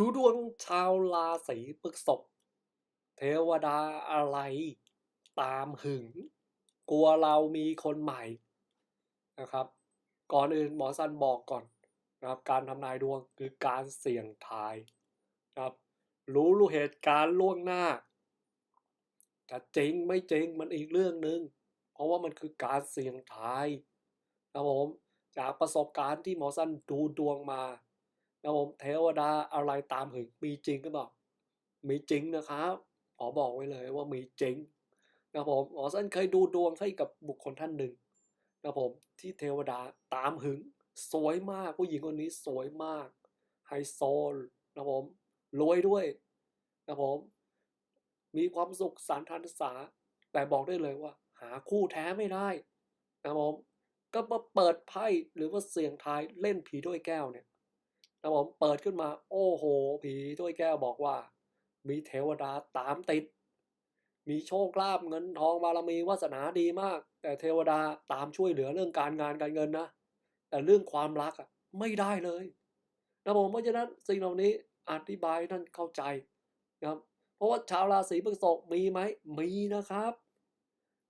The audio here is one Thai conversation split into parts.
ดูดวงชาวราศีพฤษภเทวดาอะไร ตามหึง กลัวเรามีคนใหม่นะครับ ก่อนอื่นหมอสันบอกก่อนนะครับ การทำนายดวงคือการเสี่ยงทายนะครับ รู้รู้เหตุการณ์ล่วงหน้าจะจริงไม่จริงมันอีกเรื่องหนึ่งเพราะว่ามันคือการเสี่ยงทายนะผมจากประสบการณ์ที่หมอสันดูดวงมา นะผมเทวดาอะไรตามหึงมีจริงก็บอก มีจริงนะครับขอบอกไว้เลยว่ามีจริงนะผมหมอสันเคยดูดวงให้กับบุคคลท่านหนึ่งนะผมที่เทวดาตามหึง สวยมากผู้หญิงคนนี้สวยมากไฮโซนะผมรวยด้วยนะผมมีความสุขสารทันษา แต่บอกได้เลยว่า หาคู่แท้ไม่ได้นะผมก็มาเปิดไพ่หรือว่าเสี่ยงทายเล่นผีถ้วยแก้วเนี่ย นะผมเปิดขึ้นมา โอ้โห ผีถ้วยแก้วบอกว่า มีเทวดาตามติด มีโชคลาภเงินทองบารมีวาสนาดีมาก แต่เทวดาตามช่วยเหลือเรื่องการงานการเงินนะ แต่เรื่องความรักอะไม่ได้เลยนะผมเพราะฉะนั้นสิ่งเหล่านี้อธิบายให้ท่านเข้าใจนะครับ เพราะว่าชาวราศีพฤษภมีไหมมีนะครับ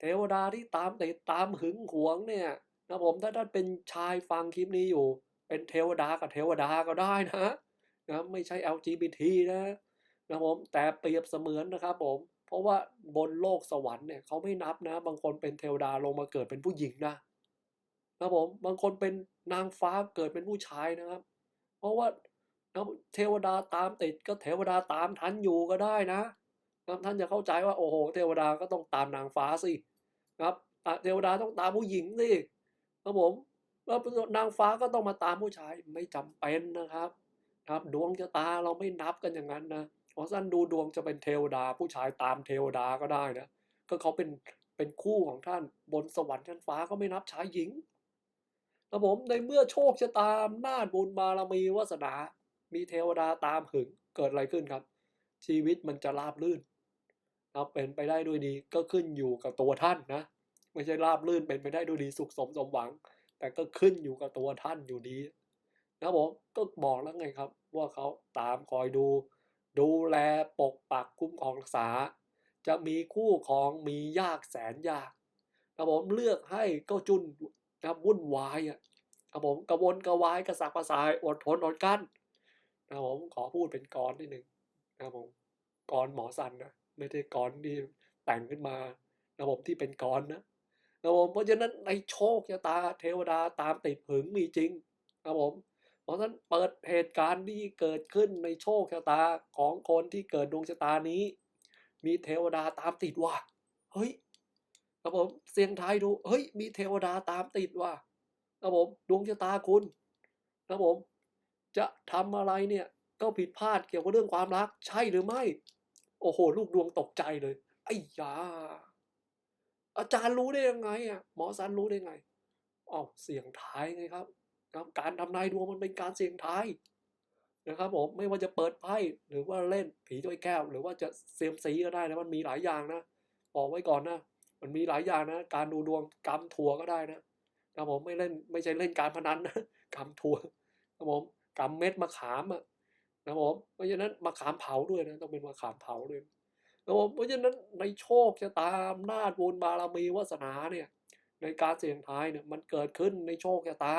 เทวดาที่ตามติดตามหึงหวงเนี่ยนะผมถ้าท่านเป็นชายฟังคลิปนี้อยู่ เป็นเทวดากับเทวดาก็ได้นะนะไม่ใช่ LGBT นะนะผมแต่เปรียบเสมือนนะครับผมเพราะว่าบนโลกสวรรค์เนี่ยเขาไม่นับนะ บางคนเป็นเทวดาลงมาเกิดเป็นผู้หญิงนะนะผมบางคนเป็นนางฟ้าเกิดเป็นผู้ชายนะครับ เพราะว่านะเทวดาตามติดก็เทวดาตามทันอยู่ก็ได้นะนะท่านจะเข้าใจว่าโอ้โห เทวดาก็ต้องตามนางฟ้าสิครับอะเทวดาต้องตามผู้หญิงสิครับผม แล้วนางฟ้าก็ต้องมาตามผู้ชายไม่จำเป็นนะครับ ครับ ดวงชะตาเราไม่นับกันอย่างนั้นนะขอสั้นดูดวงจะเป็นเทวดา ผู้ชายตามเทวดาก็ได้นะก็เขาเป็นเป็นคู่ของท่านบนสวรรค์ชั้นฟ้าก็ไม่นับชายหญิงครับผมในเมื่อโชคชะตาอำนาบุญบารมีวาสนา มีเทวดาตามหึงเกิดอะไรขึ้นครับ ชีวิตมันจะราบลื่นครับเป็นไปได้ด้วยดีก็ขึ้นอยู่กับตัวท่านนะ ไม่ใช่ราบลื่นเป็นไปได้ด้วยดีสุขสมสมหวัง แต่ก็ขึ้นอยู่กับตัวท่านอยู่ดีนะผมก็บอกแล้วไงครับ ว่าเขาตามคอยดู ดูแลปกปักคุ้มครองรักษา จะมีคู่ของมียากแสนยากนะผมเลือกให้ก็จุนนะวุ่นวายอะครับผมกระวนกระวายกระสับกระส่ายอดทนอดกั้นนะผมขอพูดเป็นกรนิดหนึ่งนะผมกรหมอสันนะไม่ใช่กรที่แต่งขึ้นมานะผมที่เป็นกรนะ นะผมเพราะฉะนั้นในโชคชะตาเทวดาตามติดหึงมีจริงนะผมเพราะฉะนั้นเปิดเหตุการณ์ที่เกิดขึ้นในโชคชะตาของคนที่เกิดดวงชะตานี้ มีเทวดาตามติดว่ะเฮ้ยครับผมเสียงทายดูเฮ้ย มีเทวดาตามติดว่ะครับผมดวงชะตาคุณครับผม จะทำอะไรเนี่ยก็ผิดพลาดเกี่ยวกับเรื่องความรัก ใช่หรือไม่ โอ้โห ลูกดวงตกใจเลยไอ้ยา อาจารย์รู้ได้ยังไงอะหมอสันรู้ได้ไงอ๋อเสียงทายไงครับครับ การทำนายดวงมันเป็นการเสี่ยงทายนะครับผมไม่ว่าจะเปิดไพ่หรือว่าเล่นผีถ้วยแก้ว หรือว่าจะเซียมซีก็ได้นะมันมีหลายอย่างนะบอกไว้ก่อนนะมันมีหลายอย่างนะ การดูดวงกำทัวก็ได้นะครับผมไม่เล่นไม่ใช่เล่นการพนันนะกำทัวครับผมกำเม็ดมะขามอะนะผมเพราะฉะนั้นมะขามเผาด้วยนะต้องเป็นมะขามเผาด้วย นะผมเพราะฉะนั้นในโชคชะตาอำนาจบุญบารมีวาสนาเนี่ยในการเสี่ยงทายเนี่ยมันเกิดขึ้นในโชคชะตา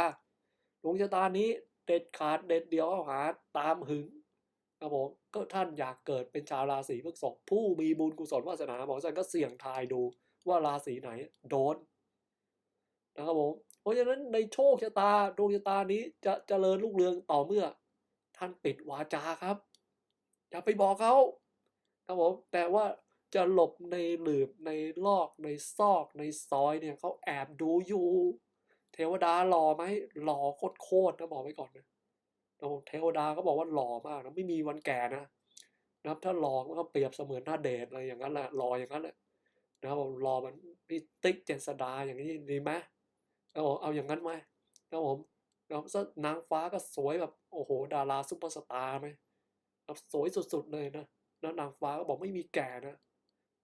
ดวงชะตานี้เด็ดขาดเด็ดเดียวหาตามหึงครับผมก็ท่านอยากเกิดเป็นชาวราศีพฤษภผู้มีบุญกุศลวาสนาหมอสันก็เสี่ยงทายดูว่าราศีไหนโดนนะครับผมเพราะฉะนั้นในโชคชะตาดวงชะตานี้จะเจริญรุ่งเรืองต่อเมื่อ ท่านปิดวาจาครับ อย่าไปบอกเขา ครับผมแต่ว่าจะหลบในหลืบในลอกในซอกในซอยเนี่ยเขาแอบดูอยู่ เทวดาหล่อไหมหล่อโคตรๆนะบอกไว้ก่อนนะนะเทวดาก็บอกว่าหล่อมากนะไม่มีวันแก่นะนะครับถ้าหล่อก็เปรียบเสมือนหน้าเดทอะไรอย่างนั้นแหละหล่ออย่างนั้นแหละนะครับผมหล่อมันพี่ติ๊กเจษดาอย่างนี้ดีไหมเอาเอาอย่างนั้นไหมครับผมแล้วนางฟ้าก็สวยแบบโอ้โห ดาราซุปเปอร์สตาร์ไหมครับสวยสุดๆเลยนะ แล้วนางฟ้าก็บอกไม่มีแก่นะ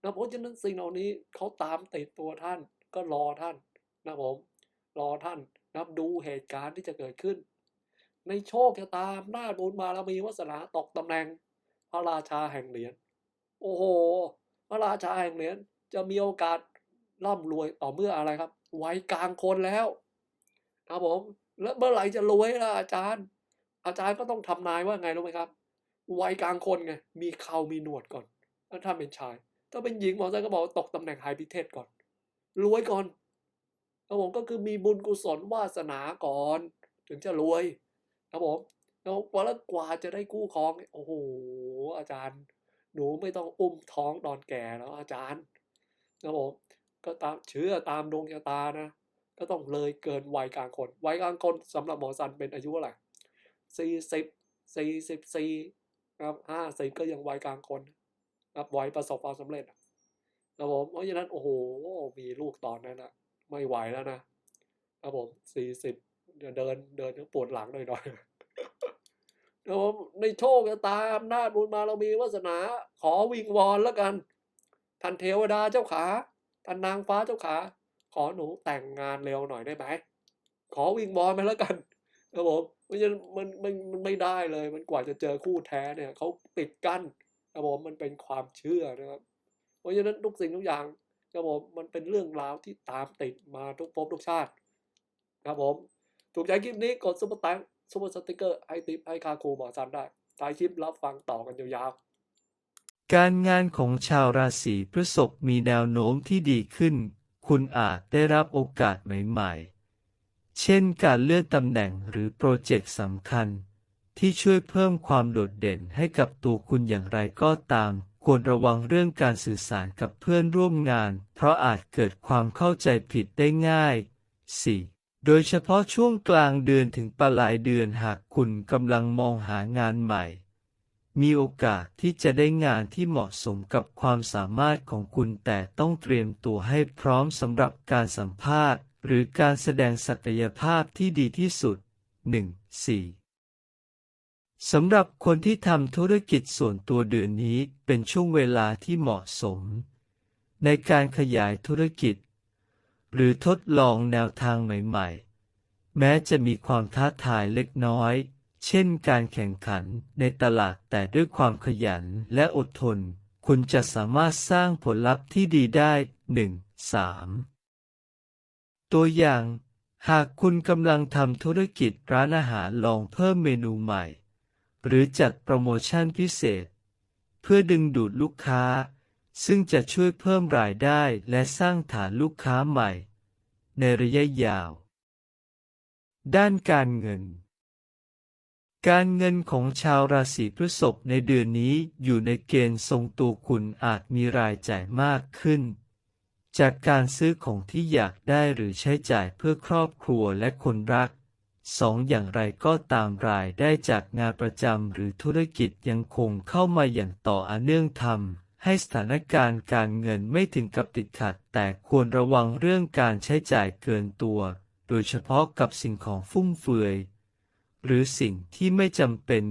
นะเพราะฉะนั้นสิ่งเหล่านี้เขาตามติดตัวท่านก็รอท่านนะผมรอท่านนับดูเหตุการณ์ที่จะเกิดขึ้น ในโชคชะตาอำนาบุญบารมีวาสนาตกตำแหน่ง พระราชาแห่งเหรียญโอ้โห พระราชาแห่งเหรียญจะมีโอกาสร่ำรวยต่อเมื่ออะไรครับวัยกลางคนแล้วครับผม แล้วเมื่อไหร่จะรวยล่ะอาจารย์ อาจารย์ก็ต้องทำนายว่าไงรู้ไหมครับ วัยกลางคนไง มีเขามีหนวดก่อนถ้าเป็นชาย ถ้าเป็นหญิงหมออาจารย์ก็บอกตกตำแหน่งไฮพิเทศก่อน รวยก่อนครับผมก็คือมีบุญกุศลวาสนาก่อน ถึงจะรวยครับผมแล้วแล้วกว่าจะได้กู้ครอง โอ้โห อาจารย์ หนูไม่ต้องอุ้มท้องตอนแก่แล้วอาจารย์ครับผมก็ตามเชื่อตามดวงชะตานะ ก็ต้องเลยเกินวัยกลางคน วัยกลางคนสำหรับหมอสันเป็นอายุเท่าไรสี่สิบสี่สิบสี่ ครับห้าสิบก็ยังวัยกลางคนครับวัยประสบความสำเร็จครับผมเพราะฉะนั้นโอ้โหมีลูกตอนนั้นนะไม่ไหวแล้วนะครับผมสี่สิบเดินเดินปวดหลังหน่อยหน่อยครับผมในโชคชะตาอำนาจบุญมาเรามีวาสนาขอวิงวอนแล้วกันท่านเทวดาเจ้าขาท่านนางฟ้าเจ้าขา ขอหนูแต่งงานเร็วหน่อยได้ไหมขอวิงบอลไปแล้วกัน ครับผมมันมันมันมันไม่ได้เลย มันกว่าจะเจอคู่แท้เนี่ยเขาปิดกั้นครับผมมันเป็นความเชื่อนะครับ เพราะฉะนั้นทุกสิ่งทุกอย่างครับผมมันเป็นเรื่องราวที่ตามติดมาทุกภพทุกชาติ ครับผมถูกใจคลิปนี้กดซุปเปอร์ตังซุปเปอร์สติกเกอร์ให้ติปให้คาคูหมอซันได้ท้ายคลิปรับฟังต่อกันยาวๆการงานของชาวราศีพฤษภมีแนวโน้มที่ดีขึ้น คุณอาจได้รับโอกาสใหม่ๆ เช่นการเลื่อนตำแหน่งหรือโปรเจกต์สำคัญ ที่ช่วยเพิ่มความโดดเด่นให้กับตัวคุณอย่างไรก็ตาม ควรระวังเรื่องการสื่อสารกับเพื่อนร่วมงาน เพราะอาจเกิดความเข้าใจผิดได้ง่าย 4. โดยเฉพาะช่วงกลางเดือนถึงปลายเดือนหากคุณกำลังมองหางานใหม่ มีโอกาสที่จะได้งานที่เหมาะสมกับความสามารถของคุณแต่ต้องเตรียมตัวให้พร้อมสำหรับการสัมภาษณ์ หรือการแสดงศักยภาพที่ดีที่สุด 1. 4. สำหรับคนที่ทำธุรกิจส่วนตัวเดือนนี้เป็นช่วงเวลาที่เหมาะสม ในการขยายธุรกิจ หรือทดลองแนวทางใหม่ๆ แม้จะมีความท้าทายเล็กน้อย เช่นการแข่งขันในตลาดแต่ด้วยความขยันและอดทน คุณจะสามารถสร้างผลลัพธ์ที่ดีได้ 1. 3. ตัวอย่าง หากคุณกำลังทำธุรกิจร้านอาหารลองเพิ่มเมนูใหม่ หรือจัดโปรโมชั่นพิเศษ เพื่อดึงดูดลูกค้า ซึ่งจะช่วยเพิ่มรายได้และสร้างฐานลูกค้าใหม่ ในระยะยาว ด้านการเงินการเงินของชาวราศีพฤษภในเดือนนี้อยู่ในเกณฑ์ทรงตัวคุณอาจมีรายจ่ายมากขึ้น จากการซื้อของที่อยากได้หรือใช้จ่ายเพื่อครอบครัวและคนรักสองอย่างไรก็ตามรายได้จากงานประจำหรือธุรกิจยังคงเข้ามาอย่างต่อเนื่องทำให้สถานการณ์การเงินไม่ถึงกับติดขัด แต่ควรระวังเรื่องการใช้จ่ายเกินตัว โดยเฉพาะกับสิ่งของฟุ่มเฟือย หรือสิ่งที่ไม่จำเป็น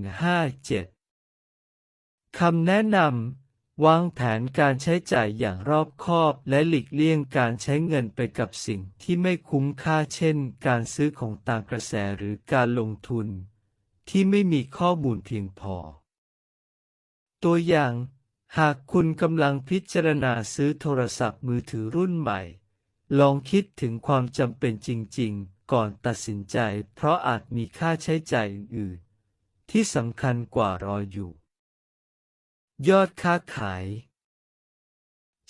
5-7คำแนะนำ วางแผนการใช้จ่ายอย่างรอบคอบและหลีกเลี่ยงการใช้เงินไปกับสิ่งที่ไม่คุ้มค่าเช่น การซื้อของต่ามกระแสหรือการลงทุน ที่ไม่มีข้อมูลเพียงพอ ตัวอย่าง หากคุณกำลังพิจารณาซื้อโทรศัพท์มือถือรุ่นใหม่ ลองคิดถึงความจำเป็นจริง ๆ ก่อนตัดสินใจ เพราะอาจมีค่าใช้จ่ายอื่นที่สำคัญกว่ารออยู่ ยอดค้าขาย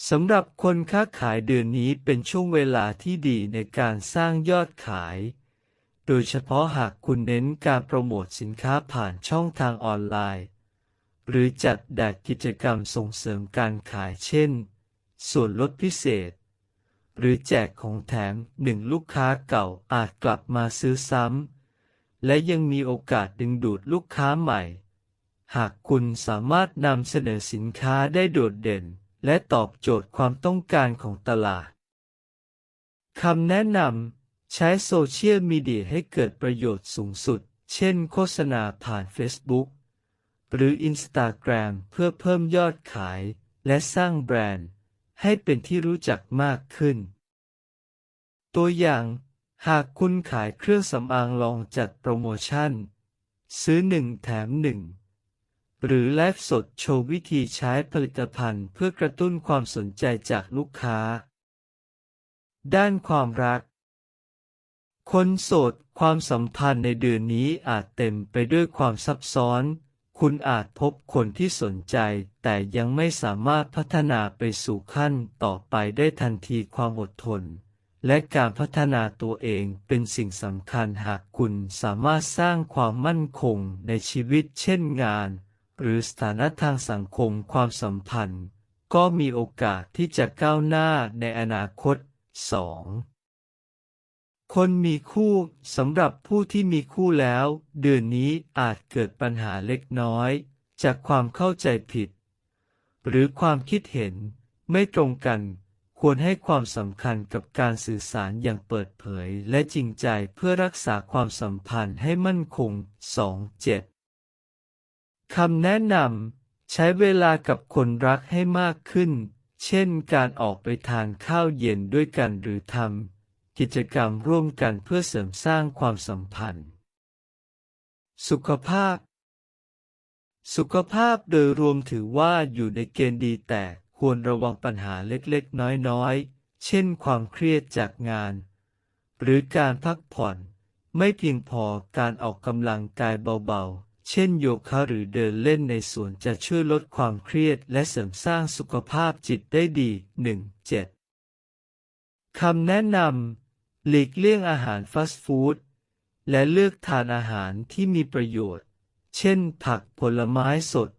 สำหรับคนค้าขายเดือนนี้เป็นช่วงเวลาที่ดีในการสร้างยอดขาย โดยเฉพาะหากคุณเน้นการโปรโมทสินค้าผ่านช่องทางออนไลน์ หรือจัดดักกิจกรรมส่งเสริมการขายเช่น ส่วนลดพิเศษ หรือแจกของแถมหนึ่งลูกค้าเก่าอาจกลับมาซื้อซ้ำและยังมีโอกาสดึงดูดลูกค้าใหม่ หากคุณสามารถนำเสนอสินค้าได้โดดเด่น และตอบโจทย์ความต้องการของตลาดคำแนะนำใช้โซเชียลมีเดียให้เกิดประโยชน์สูงสุด เช่นโฆษณาผ่าน Facebook หรือ Instagram เพื่อเพิ่มยอดขาย และสร้างแบรนด์ ให้เป็นที่รู้จักมากขึ้น ตัวอย่างหากคุณขายเครื่องสำอางลองจัดโปรโมชั่น ซื้อหนึ่งแถมหนึ่ง หรือไลฟ์สดโชว์วิธีใช้ผลิตภัณฑ์เพื่อกระตุ้นความสนใจจากลูกค้า ด้านความรัก คนโสดความสัมพันธ์ในเดือนนี้อาจเต็มไปด้วยความซับซ้อน คุณอาจพบคนที่สนใจ แต่ยังไม่สามารถพัฒนาไปสู่ขั้นต่อไปได้ทันทีความอดทน และการพัฒนาตัวเองเป็นสิ่งสำคัญหากคุณสามารถสร้างความมั่นคงในชีวิตเช่นงาน หรือสถานะทางสังคมความสัมพันธ์ ก็มีโอกาสที่จะก้าวหน้าในอนาคต 2. คนมีคู่สำหรับผู้ที่มีคู่แล้ว เดือนนี้อาจเกิดปัญหาเล็กน้อย จากความเข้าใจผิด หรือความคิดเห็นไม่ตรงกันควรให้ความสำคัญกับการสื่อสารอย่างเปิดเผยและจริงใจเพื่อรักษาความสัมพันธ์ให้มั่นคง 2.7 คำแนะนำ ใช้เวลากับคนรักให้มากขึ้น เช่นการออกไปทานข้าวเย็นด้วยกันหรือทำกิจกรรมร่วมกันเพื่อเสริมสร้างความสัมพันธ์ สุขภาพ สุขภาพโดยรวมถือว่าอยู่ในเกณฑ์ดีแต่ควรระวังปัญหาเล็กๆ น้อยๆ เช่นความเครียดจากงาน หรือการพักผ่อน ไม่เพียงพอการออกกำลังกายเบาๆ เช่นโยคะหรือเดินเล่นในสวนจะช่วยลดความเครียดและเสริมสร้างสุขภาพจิตได้ดี 1.7 คำแนะนำ หลีกเลี่ยงอาหารฟาสต์ฟู้ด และเลือกทานอาหารที่มีประโยชน์ เช่นผักผลไม้สด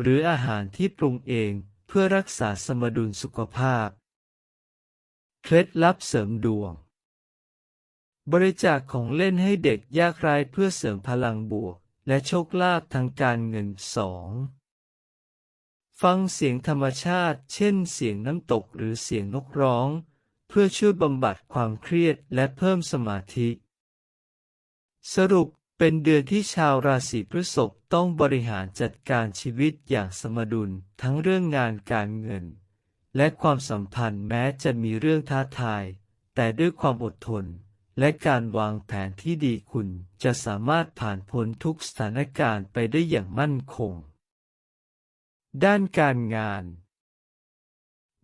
หรืออาหารที่ปรุงเองเพื่อรักษาสมดุลสุขภาพ เคล็ดลับเสริมดวง บริจาคของเล่นให้เด็กยากไร้เพื่อเสริมพลังบวก และโชคลาภทางการเงินสองฟังเสียงธรรมชาติ เช่น เสียงน้ำตกหรือเสียงนกร้อง เพื่อช่วยบำบัดความเครียดและเพิ่มสมาธิ สรุปเป็นเดือนที่ชาวราศีพฤษภต้องบริหารจัดการชีวิตอย่างสมดุลทั้งเรื่องงานการเงิน และความสัมพันธ์แม้จะมีเรื่องท้าทาย แต่ด้วยความอดทน และการวางแผนที่ดีคุณจะสามารถผ่านพ้นทุกสถานการณ์ไปได้อย่างมั่นคง ด้านการงาน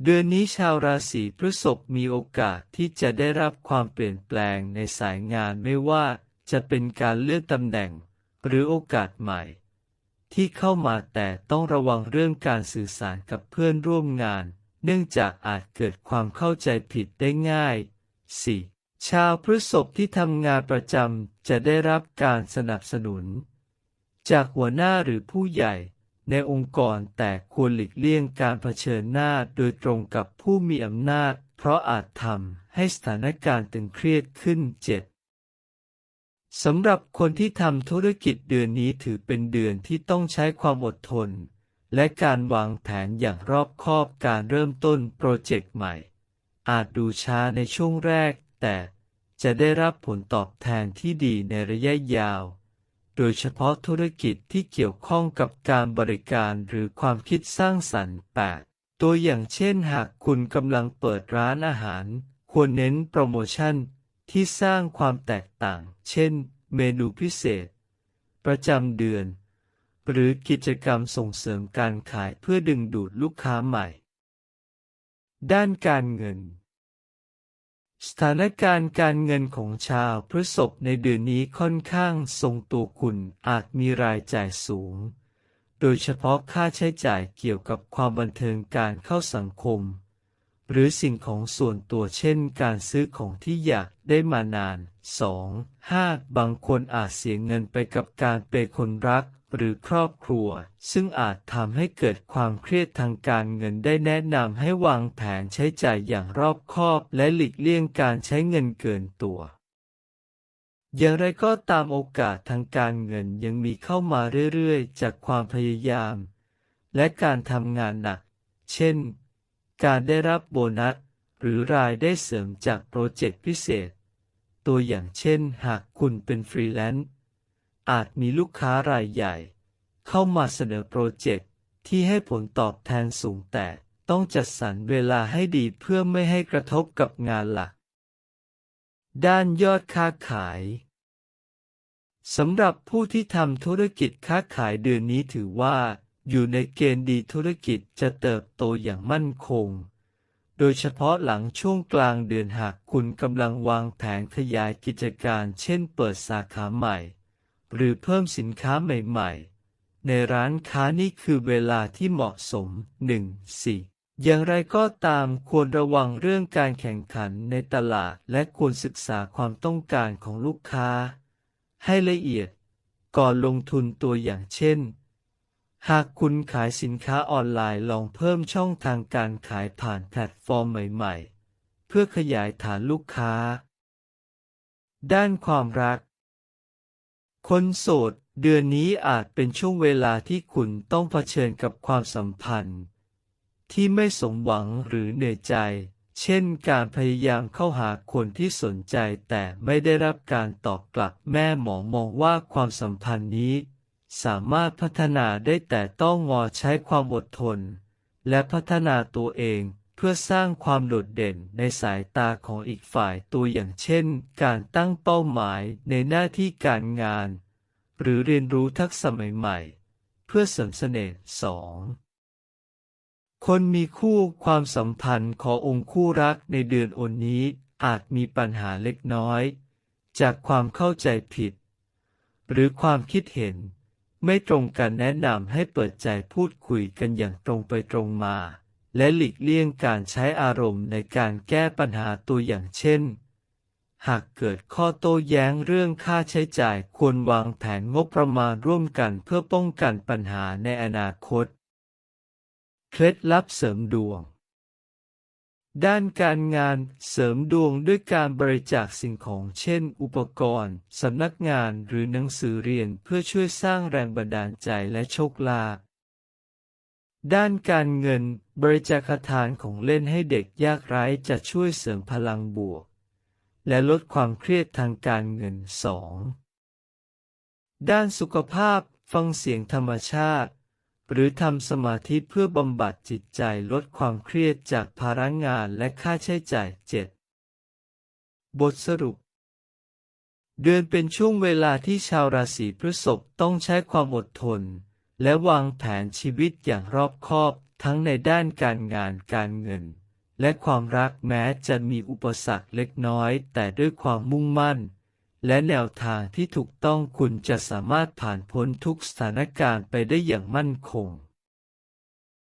เดือนนี้ชาวราศีพฤษภมีโอกาสที่จะได้รับความเปลี่ยนแปลงในสายงานไม่ว่าจะเป็นการเลื่อนตำแหน่ง หรือโอกาสใหม่ ที่เข้ามาแต่ต้องระวังเรื่องการสื่อสารกับเพื่อนร่วมงาน เนื่องจากอาจเกิดความเข้าใจผิดได้ง่าย 4. ชาวพฤษภที่ทำงานประจำจะได้รับการสนับสนุน จากหัวหน้าหรือผู้ใหญ่ในองค์กรแต่ควรหลีกเลี่ยงการเผชิญหน้าโดยตรงกับผู้มีอำนาจ เพราะอาจทำให้สถานการณ์ตึงเครียดขึ้น 7. สำหรับคนที่ทำธุรกิจเดือนนี้ถือเป็นเดือนที่ต้องใช้ความอดทน และการวางแผนอย่างรอบคอบการเริ่มต้นโปรเจกต์ใหม่ อาจดูช้าในช่วงแรก แต่จะได้รับผลตอบแทนที่ดีในระยะยาว โดยเฉพาะธุรกิจที่เกี่ยวข้องกับการบริการหรือความคิดสร้างสรรค์ 8. ตัวอย่างเช่นหากคุณกำลังเปิดร้านอาหาร ควรเน้นโปรโมชั่นที่สร้างความแตกต่าง เช่น เมนูพิเศษ ประจำเดือน หรือกิจกรรมส่งเสริมการขายเพื่อดึงดูดลูกค้าใหม่ ด้านการเงิน สถานการณ์การเงินของชาวพฤษภในเดือนนี้ค่อนข้างทรงตัวคุณอาจมีรายจ่ายสูง โดยเฉพาะค่าใช้จ่ายเกี่ยวกับความบันเทิงการเข้าสังคม หรือสิ่งของส่วนตัวเช่นการซื้อของที่อยากได้มานาน 2. 5. บางคนอาจเสียเงินไปกับการเปคนรัก หรือครอบครัว ซึ่งอาจทำให้เกิดความเครียดทางการเงินได้แนะนำให้วางแผนใช้จ่ายอย่างรอบคอบและหลีกเลี่ยงการใช้เงินเกินตัวอย่างไรก็ตามโอกาสทางการเงินยังมีเข้ามาเรื่อยๆ จากความพยายาม และการทำงานหนัก เช่น การได้รับโบนัส หรือรายได้เสริมจากโปรเจกต์พิเศษ ตัวอย่างเช่นหากคุณเป็นฟรีแลนซ์ อาจมีลูกค้ารายใหญ่ เข้ามาเสนอโปรเจกต์ที่ให้ผลตอบแทนสูงแต่ต้องจัดสรรเวลาให้ดีเพื่อไม่ให้กระทบกับงานหลัก ด้านยอดค้าขายสำหรับผู้ที่ทำธุรกิจค้าขายเดือนนี้ถือว่า อยู่ในเกณฑ์ดีธุรกิจจะเติบโตอย่างมั่นคง โดยเฉพาะหลังช่วงกลางเดือนหากคุณกำลังวางแผนขยายกิจการเช่นเปิดสาขาใหม่ หรือเพิ่มสินค้าใหม่ๆ ในร้านค้านี่คือเวลาที่เหมาะสม 1. 4. อย่างไรก็ตามควรระวังเรื่องการแข่งขันในตลาดและควรศึกษาความต้องการของลูกค้า ให้ละเอียดก่อนลงทุนตัวอย่างเช่น หากคุณขายสินค้าออนไลน์ลองเพิ่มช่องทางการขายผ่านแพลตฟอร์มใหม่ ๆ เพื่อขยายฐานลูกค้า ด้านความรัก คนโสด เดือนนี้อาจเป็นช่วงเวลาที่คุณต้องเผชิญกับความสัมพันธ์ ที่ไม่สมหวังหรือเหนื่อยใจ เช่นการพยายามเข้าหาคนที่สนใจแต่ไม่ได้รับการตอบกลับแม่หมอมองว่าความสัมพันธ์นี้ สามารถพัฒนาได้แต่ต้องงอใช้ความอดทน และพัฒนาตัวเอง พื่อสร้างความโดดเด่นในสายตาของอีกฝ่ายตัวอย่างเช่น การตั้งเป้าหมายในหน้าที่การงาน หรือเรียนรู้ทักษะใหม่ๆ เพื่อเสริมเสน่ห์สองคนมีคู่ความสัมพันธ์ขององค์คู่รักในเดือนอนนี้อาจมีปัญหาเล็กน้อย จากความเข้าใจผิด หรือความคิดเห็น ไม่ตรงกันแนะนำให้เปิดใจพูดคุยกันอย่างตรงไปตรงมา และหลีกเลี่ยงการใช้อารมณ์ในการแก้ปัญหาตัวอย่างเช่น หากเกิดข้อโต้แย้งเรื่องค่าใช้จ่ายควรวางแผนงบประมาณร่วมกันเพื่อป้องกันปัญหาในอนาคต เคล็ดลับเสริมดวง ด้านการงานเสริมดวงด้วยการบริจาคสิ่งของเช่น อุปกรณ์สำนักงานหรือหนังสือเรียนเพื่อช่วยสร้างแรงบันดาลใจและโชคลาภ ด้านการเงิน บริจาคทานของเล่นให้เด็กยากไร้จะช่วยเสริมพลังบวก และลดความเครียดทางการเงิน 2. ด้านสุขภาพ ฟังเสียงธรรมชาติ หรือทำสมาธิเพื่อบำบัดจิตใจลดความเครียดจากภาระงานและค่าใช้จ่าย 7. บทสรุปเดือนเป็นช่วงเวลาที่ชาวราศีพฤษภต้องใช้ความอดทน และวางแผนชีวิตอย่างรอบคอบทั้งในด้านการงานการเงิน และความรักแม้จะมีอุปสรรคเล็กน้อย แต่ด้วยความมุ่งมั่น และแนวทางที่ถูกต้องคุณจะสามารถผ่านพ้นทุกสถานการณ์ไปได้อย่างมั่นคง